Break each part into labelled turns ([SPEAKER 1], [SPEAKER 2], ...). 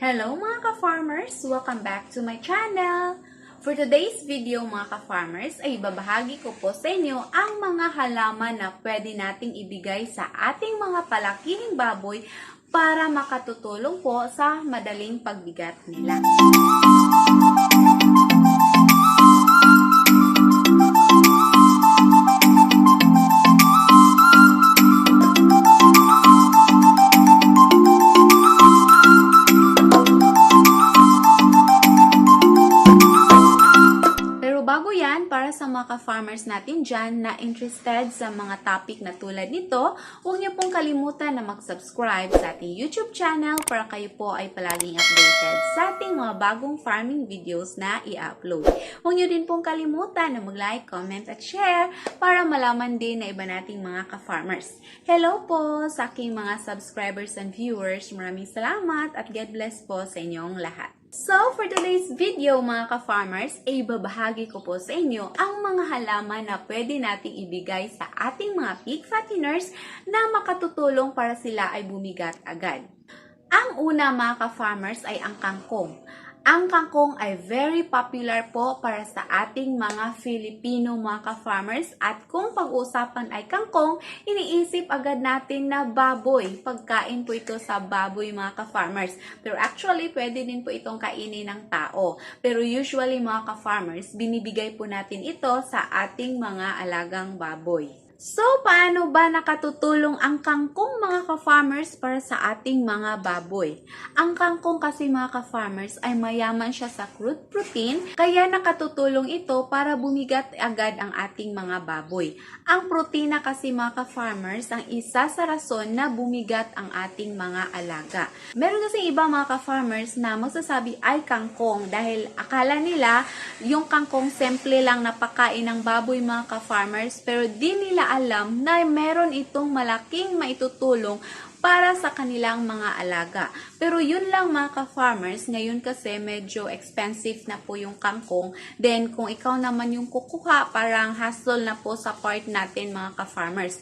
[SPEAKER 1] Hello mga ka-farmers! Welcome back to my channel! For today's video mga ka-farmers ay babahagi ko po sa inyo ang mga halaman na pwede nating ibigay sa ating mga palakiling baboy para makatutulong po sa madaling pagbigat nila. Mga ka-farmers natin dyan na interested sa mga topic na tulad nito, huwag niyo pong kalimutan na mag-subscribe sa ating YouTube channel para kayo po ay palaging updated sa ating mga bagong farming videos na i-upload. Huwag niyo din pong kalimutan na mag-like, comment at share para malaman din na iba nating mga ka-farmers. Hello po sa aking mga subscribers and viewers. Maraming salamat at God bless po sa inyong lahat. So, for today's video mga ka-farmers, ay babahagi ko po sa inyo ang mga halaman na pwede nating ibigay sa ating mga pig fatteners na makatutulong para sila ay bumigat agad. Ang una mga ka-farmers ay ang kangkong. Ang kangkong ay very popular po para sa ating mga Filipino mga ka-farmers at kung pag-usapan ay kangkong, iniisip agad natin na baboy. Pagkain po ito sa baboy mga ka-farmers. Pero actually, pwede din po itong kainin ng tao. Pero usually mga ka-farmers, binibigay po natin ito sa ating mga alagang baboy. So, paano ba nakatutulong ang kangkong mga ka-farmers para sa ating mga baboy? Ang kangkong kasi mga ka-farmers ay mayaman siya sa crude protein, kaya nakatutulong ito para bumigat agad ang ating mga baboy. Ang protina kasi mga ka-farmers ang isa sa rason na bumigat ang ating mga alaga. Meron kasi iba mga ka-farmers na magsasabi ay kangkong dahil akala nila yung kangkong simple lang napakain ng baboy mga ka-farmers pero di nila alam na meron itong malaking maitutulong para sa kanilang mga alaga. Pero yun lang mga ka-farmers, ngayon kasi medyo expensive na po yung kangkong. Then kung ikaw naman yung kukuha, parang hassle na po sa part natin mga ka-farmers.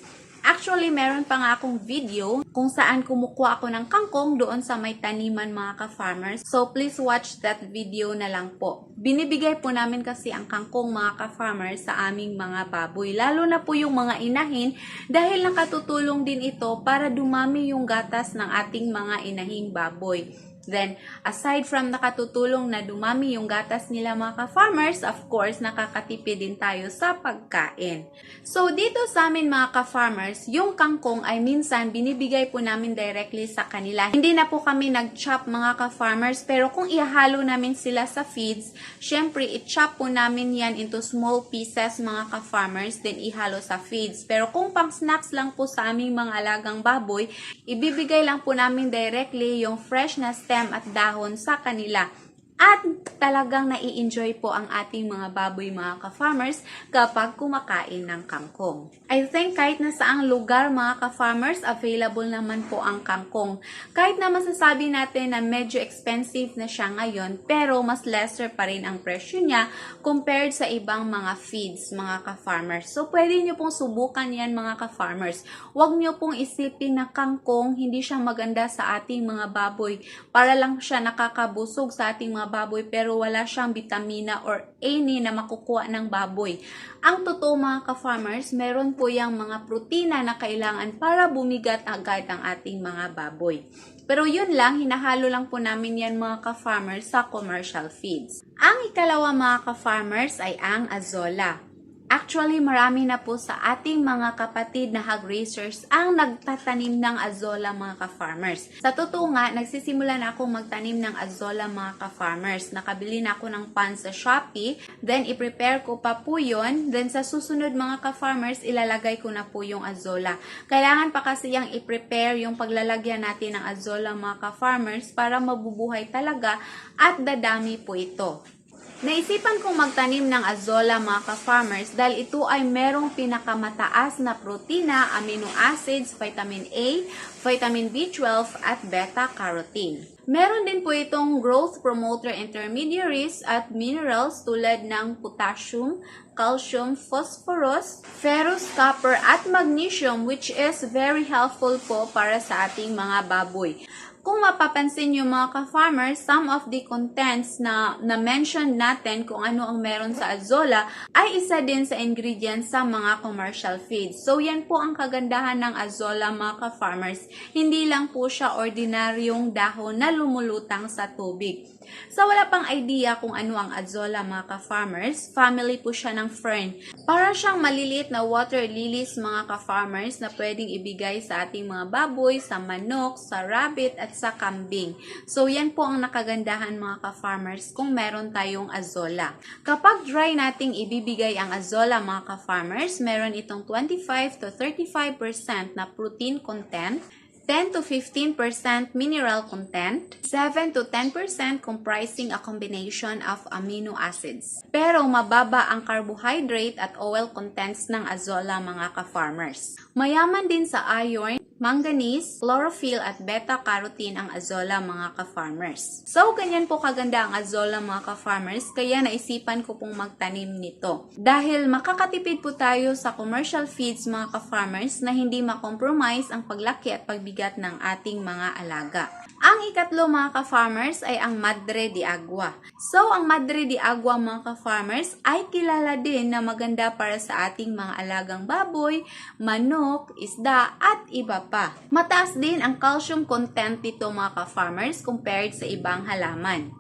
[SPEAKER 1] Actually, meron pa nga akong video kung saan kumukuha ako ng kangkong doon sa may taniman mga ka-farmers. So, please watch that video na lang po. Binibigay po namin kasi ang kangkong mga ka-farmers sa aming mga baboy. Lalo na po yung mga inahin dahil nakatutulong din ito para dumami yung gatas ng ating mga inahing baboy. Then, aside from nakatutulong na dumami yung gatas nila mga ka-farmers, of course, nakakatipid din tayo sa pagkain. So, dito sa amin mga ka-farmers, yung kangkong ay minsan binibigay po namin directly sa kanila. Hindi na po kami nag-chop mga ka-farmers, pero kung ihalo namin sila sa feeds, syempre, i-chop po namin yan into small pieces mga ka-farmers, then ihalo sa feeds. Pero kung pang snacks lang po sa aming mga alagang baboy, ibibigay lang po namin directly yung fresh na stem at dahon sa kanila. At talagang nai-enjoy po ang ating mga baboy mga ka-farmers kapag kumakain ng kangkong. I think kahit na saang lugar mga ka-farmers, available naman po ang kangkong. Kahit na masasabi natin na medyo expensive na siya ngayon, pero mas lesser pa rin ang presyo niya compared sa ibang mga feeds mga ka-farmers. So pwede nyo pong subukan yan mga ka-farmers. Huwag nyo pong isipin na kangkong hindi siya maganda sa ating mga baboy para lang siya nakakabusog sa ating mga baboy pero wala siyang vitamina or any na makukuha ng baboy. Ang totoo mga ka-farmers, meron po yung mga protina na kailangan para bumigat agad ang ating mga baboy. Pero yun lang, hinahalo lang po namin yan mga ka-farmers sa commercial feeds. Ang ikalawa mga ka-farmers ay ang azola. Actually, marami na po sa ating mga kapatid na hog raisers ang nagtatanim ng azola mga ka-farmers. Sa totoo nga, nagsisimula na akong magtanim ng azola mga ka-farmers. Nakabili na ako ng pan sa Shopee, then i-prepare ko pa po yun. Then sa susunod mga ka-farmers, ilalagay ko na po yung azola. Kailangan pa kasi yung i-prepare yung paglalagyan natin ng azola mga ka-farmers para mabubuhay talaga at dadami po ito. Naisipan kong magtanim ng azola mga ka-farmers dahil ito ay merong pinakamataas na protina, amino acids, vitamin A, vitamin B12 at beta-carotene. Meron din po itong growth promoter intermediaries at minerals tulad ng potassium, calcium, phosphorus, ferrous, copper at magnesium which is very helpful po para sa ating mga baboy. Kung mapapansin nyo mga ka-farmers, some of the contents na na-mention natin kung ano ang meron sa Azola ay isa din sa ingredients sa mga commercial feeds. So yan po ang kagandahan ng Azola mga ka-farmers. Hindi lang po siya ordinaryong dahon na lumulutang sa tubig. Sa wala pang idea kung ano ang Azola mga ka-farmers, family po siya ng fern. Para siyang maliliit na water lilies mga ka-farmers na pwedeng ibigay sa ating mga baboy, sa manok, sa rabbit at sa kambing. So yan po ang nakagandahan mga ka-farmers kung meron tayong Azola. Kapag dry nating ibibigay ang Azola mga ka-farmers, meron itong 25 to 35% na protein content, 10 to 15% mineral content, 7 to 10% comprising a combination of amino acids. Pero mababa ang carbohydrate at oil contents ng azola mga ka-farmers. Mayaman din sa iron, manganese, chlorophyll at beta-carotene ang azola mga ka-farmers. So, ganyan po kaganda ang azola mga ka-farmers, kaya naisipan ko pong magtanim nito. Dahil makakatipid po tayo sa commercial feeds mga ka-farmers na hindi makompromise ang paglaki at pagbigat ng ating mga alaga. Ang ikatlo mga ka-farmers ay ang Madre de Agua. So, ang Madre de Agua mga ka-farmers ay kilala din na maganda para sa ating mga alagang baboy, manok, isda at iba pa. Mataas din ang calcium content nito mga ka-farmers compared sa ibang halaman.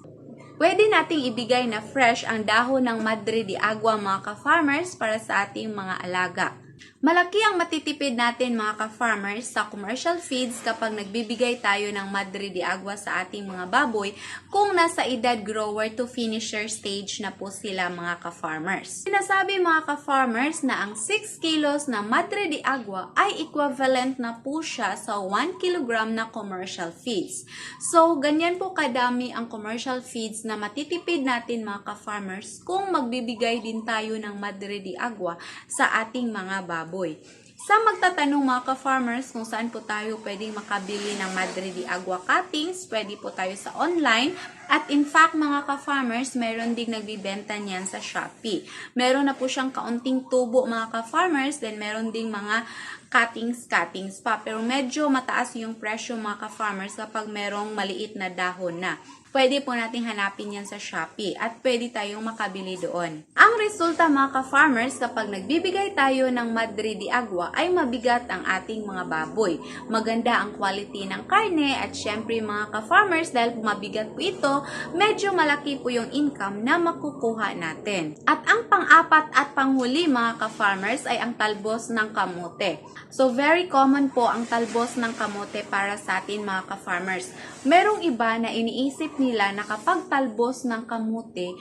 [SPEAKER 1] Pwede nating ibigay na fresh ang dahon ng Madre de Agua mga ka-farmers para sa ating mga alaga. Malaki ang matitipid natin mga ka-farmers sa commercial feeds kapag nagbibigay tayo ng Madre de Agua sa ating mga baboy kung nasa edad grower to finisher stage na po sila mga ka-farmers. Sinasabi mga ka-farmers na ang 6 kilos na Madre de Agua ay equivalent na po siya sa 1 kilogram na commercial feeds. So, ganyan po kadami ang commercial feeds na matitipid natin mga ka-farmers kung magbibigay din tayo ng Madre de Agua sa ating mga baboy. Sa magtatanong mga ka-farmers kung saan po tayo pwedeng makabili ng Madre de Agua cuttings, pwede po tayo sa online. At in fact mga ka-farmers, meron ding nagbibenta niyan sa Shopee. Meron na po siyang kaunting tubo mga ka-farmers, then meron ding mga cuttings-cuttings pa. Pero medyo mataas yung presyo mga ka-farmers kapag merong maliit na dahon na pwede po nating hanapin yan sa Shopee at pwede tayong makabili doon. Ang resulta mga ka-farmers kapag nagbibigay tayo ng Madre de Agua ay mabigat ang ating mga baboy. Maganda ang quality ng karne at syempre mga ka-farmers dahil mabigat po ito, medyo malaki po yung income na makukuha natin. At ang pang-apat at panghuli mga ka-farmers ay ang talbos ng kamote. So very common po ang talbos ng kamote para sa atin mga ka-farmers. Merong iba na iniisip nila na kapag talbos ng kamote,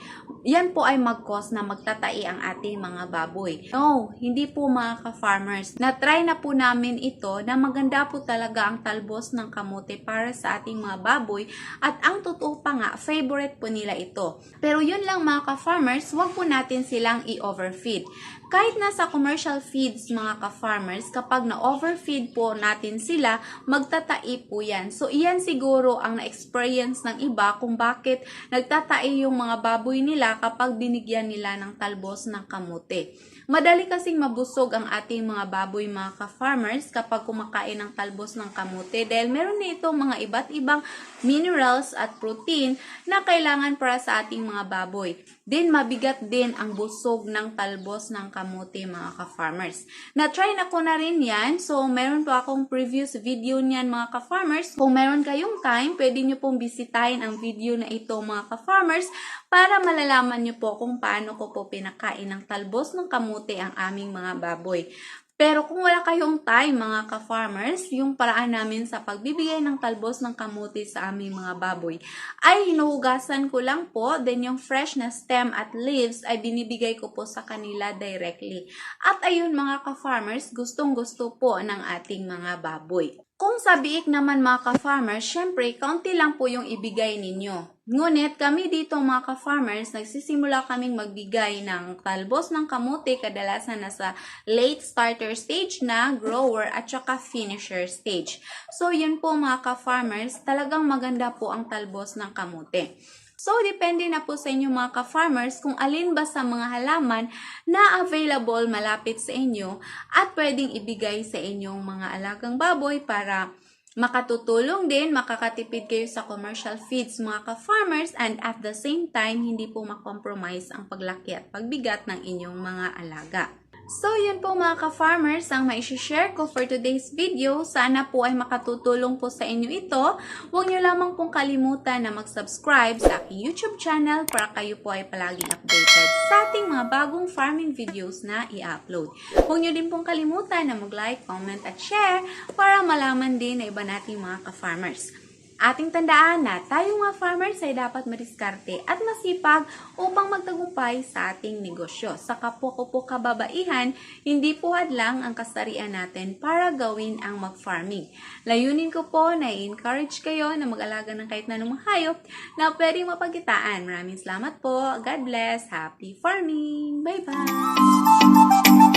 [SPEAKER 1] yan po ay mag-cause na magtatai ang ating mga baboy. No, hindi po mga ka-farmers. Na-try na po namin ito na maganda po talaga ang talbos ng kamote para sa ating mga baboy at ang totoo pa nga, favorite po nila ito. Pero yun lang mga ka-farmers, wag po natin silang i-overfeed. Kahit nasa commercial feeds mga ka-farmers, kapag na-overfeed po natin sila, magtatai po yan. So, iyan siguro ang na-experience ng iba kung bakit nagtatai yung mga baboy nila kapag binigyan nila ng talbos ng kamote. Madali kasing mabusog ang ating mga baboy mga ka-farmers kapag kumakain ng talbos ng kamote dahil meron na mga iba't ibang minerals at protein na kailangan para sa ating mga baboy. Din mabigat din ang busog ng talbos ng kamote mga ka-farmers. Na-try na ko na rin yan. So, meron po akong previous video niyan mga ka-farmers. Kung meron kayong time, pwede nyo pong bisitahin ang video na ito mga ka-farmers para malalaman nyo po kung paano ko po pinakain ng talbos ng kamote ang aming mga baboy. Pero kung wala kayong time mga ka-farmers, yung paraan namin sa pagbibigay ng talbos ng kamote sa aming mga baboy ay hinuhugasan ko lang po, then yung fresh na stem at leaves ay binibigay ko po sa kanila directly. At ayun mga ka-farmers, gustong gusto po ng ating mga baboy. Kung sa biik naman mga ka-farmers, syempre, kaunti lang po yung ibigay ninyo. Ngunit kami dito mga ka-farmers, nagsisimula kaming magbigay ng talbos ng kamote kadalasan nasa late starter stage na, grower at saka finisher stage. So yun po mga ka-farmers, talagang maganda po ang talbos ng kamote. So, depende na po sa inyo mga ka-farmers kung alin ba sa mga halaman na available malapit sa inyo at pwedeng ibigay sa inyong mga alagang baboy para Makatutulong din, makakatipid kayo sa commercial feeds mga ka-farmers and at the same time, hindi po makompromise ang paglaki at pagbigat ng inyong mga alaga. So, yun po mga ka-farmers ang maishishare ko for today's video. Sana po ay makatutulong po sa inyo ito. Huwag nyo lamang pong kalimutan na mag-subscribe sa aking YouTube channel para kayo po ay palaging updated sa ating mga bagong farming videos na i-upload. Huwag nyo din pong kalimutan na mag-like, comment at share para malaman din na iba nating mga ka-farmers. Ating tandaan na tayo mga farmers ay dapat mariskarte at masipag upang magtagumpay sa ating negosyo. Sa kapwa ko po kababaihan, hindi po hadlang ang kasarian natin para gawin ang mag-farming. Layunin ko po na i-encourage kayo na mag-alaga ng kahit na anong hayop na pwedeng mapagkitaan. Maraming salamat po. God bless. Happy farming. Bye-bye.